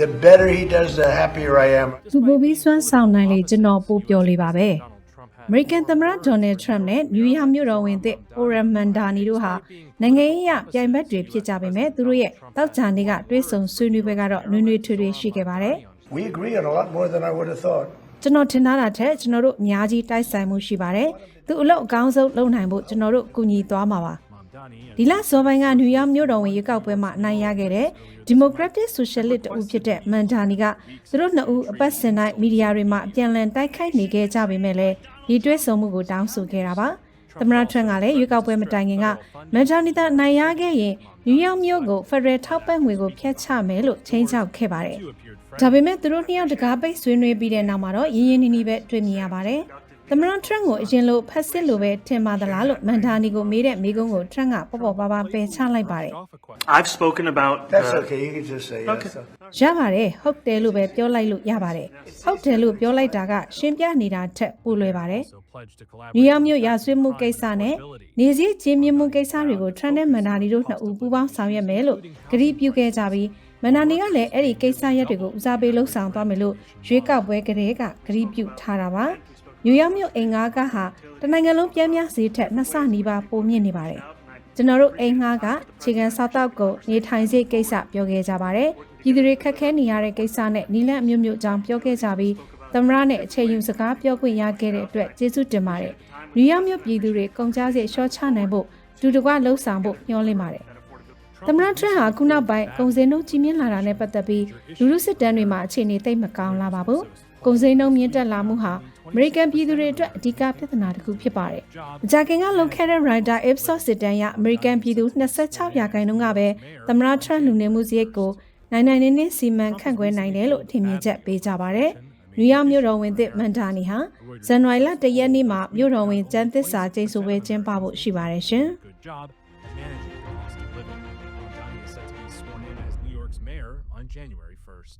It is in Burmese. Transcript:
The better he does, the happier I am. သူပိုပြီးစွမ်းဆောင်နိုင်လေကျွန်တော်ပိုပြောလေးပါပဲ။ American သမ္မတ Donald Trump နဲ့ New York မြို့တော်ဝင်သစ် Forum Mandani တို့ဟာနိုင်ငံရေးအရပြိုင်ဘက်တွေဖြစ်ကြပေမဲ့သူတို့ရဲ့တောက်ချာနေကတွဲဆုံဆွေးနွေးပွဲကတော့နွေးနွေးထွေးထွေးရှိခဲ့ပါတယ် We agree on a lot more than I would have thought. ။ကျွန်တော်ထင်ထားတာထက်ကျွန်တော်တို့အများကြီးတိုက်ဆိုင်မှုရှိပါတယ်။သူအလုပ်အကောင်းဆုံးလုပ်နိုင်ဖို့ကျွန်တော်တို့ကူညီသွားမှာပါ။ ဒီလဇော်ပိုင်းကနယူးယောက်မြို့တော်ဝင်ရွေးကောက်ပွဲမှာအနိုင်ရခဲ့တဲ့ Democratic Socialist တူဖြစ်တဲ့မန်ဒါနီကသူတို့နှစ်ဦးအပတ်စဉ်တိုင်းမီဒီယာတွေမှာအပြန်အလှန်တိုက်ခိုက်နေခဲ့ကြပေမဲ့လည်းဒီတွဲဆုံမှုကိုတောင်းဆိုခဲ့တာပါ။သမ္မတထရန့်ကလည်းရွေးကောက်ပွဲမတိုင်ခင်ကမန်ဒါနီသာအနိုင်ရခဲ့ရင်နယူးယောက်မြို့ကိုဖက်ဒရယ်ထောက်ပံ့ငွေကိုဖျက်ချမယ်လို့ချိန်ချောက်ခဲ့ပါတယ်။ဒါပေမဲ့သူတို့နှစ်ယောက်တကားပိတ်ဆွေးနွေးပြီးတဲ့နောက်မှာတော့ရင်းရင်းနှီးနှီးပဲတွေ့မြင်ရပါတယ်။ သမ္မတထရန့်ကိုအရင်လိုဖက်စစ်လိုပဲထင်ပါသလားလို့မန်ဒါနီကိုမေးတဲ့မိကုန်းကိုထရန့်ကပေါ့ပေါ့ပါပါပယ်ချလိုက်ပါတယ် I've spoken about That's uh, okay. You can just say Okay. yes. ရပါတယ်ဟုတ်တယ်လို့ပဲပြောလိုက်လို့ရပါတယ်ဟုတ်တယ်လို့ပြောလိုက်တာကရှင်းပြနေတာထက်ပိုလွယ်ပါတယ်နယူးယောက်မြို့ရာဆွေးမှုကိစ္စနဲ့နေစည်းချင်းမြင့်မှုကိစ္စတွေကိုထရန့်နဲ့မန်ဒါနီတို့နှစ်ဦးပူးပေါင်းဆောင်ရွက်မယ်လို့ကတိပြုခဲ့ကြပြီးမန်ဒါနီကလည်းအဲ့ဒီကိစ္စရက်တွေကိုဦးစားပေးလှုပ်ဆောင်သွားမယ်လို့ရွေးကောက်ပွဲကလေးကကတိပြုထားတာပါ နယူးယောက်မြို့အိမ်ငါးကဟာတနိုင်ငံလုံးပြင်းပြဈေးထက်နှစ်ဆနီးပါးပိုမြင့်နေပါတယ်ကျွန်တော်တို့အိမ်ငှားကခြေခံစားတောက်ကိုနေထိုင်စေကိစ္စပြောခဲ့ကြပါတယ်။ပြည်သူတွေခက်ခဲနေရတဲ့ကိစ္စနဲ့နီလန့်အမျိုးမျိုးအကြောင်းပြောခဲ့ကြပြီးသမရနဲ့အချိန်ယူစကားပြောခွင့်ရခဲ့တဲ့အတွက်ကျေးဇူးတင်ပါတယ်။နယူးယောက်မြို့ပြည်သူတွေကုန်ကြစေရှော့ချနိုင်ဖို့ဒူတကွလှုပ်ဆောင်ဖို့ညှော်လင့်ပါတယ်။သမရထရန့်ဟာခုနောက်ပိုင်းကုန်စည်နှုန်းကြီးမြင့်လာတာနဲ့ပတ်သက်ပြီးလူလူစစ်တမ်းတွေမှာအခြေအနေသိပ်မကောင်းလာပါဘူး။ကုန်စည်နှုန်းမြင့်တက်လာမှုဟာ အမေရိကန်ပြည်သူတွေအတွက်အဓိကပြဿနာတစ်ခုဖြစ်ပါတယ်။မကြာခင်ကလုံခဲ့တဲ့ Rider Ipsos စစ်တမ်းရအမေရိကန်ပြည်သူ26ရာခိုင်နှုန်းကပဲသမရထရန့်လူနေမှုစရိတ်ကိုနိုင်နိုင်နေနေစီမံခန့်ခွဲနိုင်တယ်လို့ထင်မြင်ချက်ပေးကြပါတယ်။နယူးယောက်မြို့တော်ဝင်သစ်မန်ဒါနီဟာဇန်နဝါရီလ၁ရက်နေ့မှာမြို့တော်ဝင်ကျန်းသစ္စာကျိန်ဆိုပွဲကျင်းပဖို့ရှိပါတယ်ရှင်။ good job at managing the cost of living. Mamdani is set to be sworn in as New York's mayor on January 1st.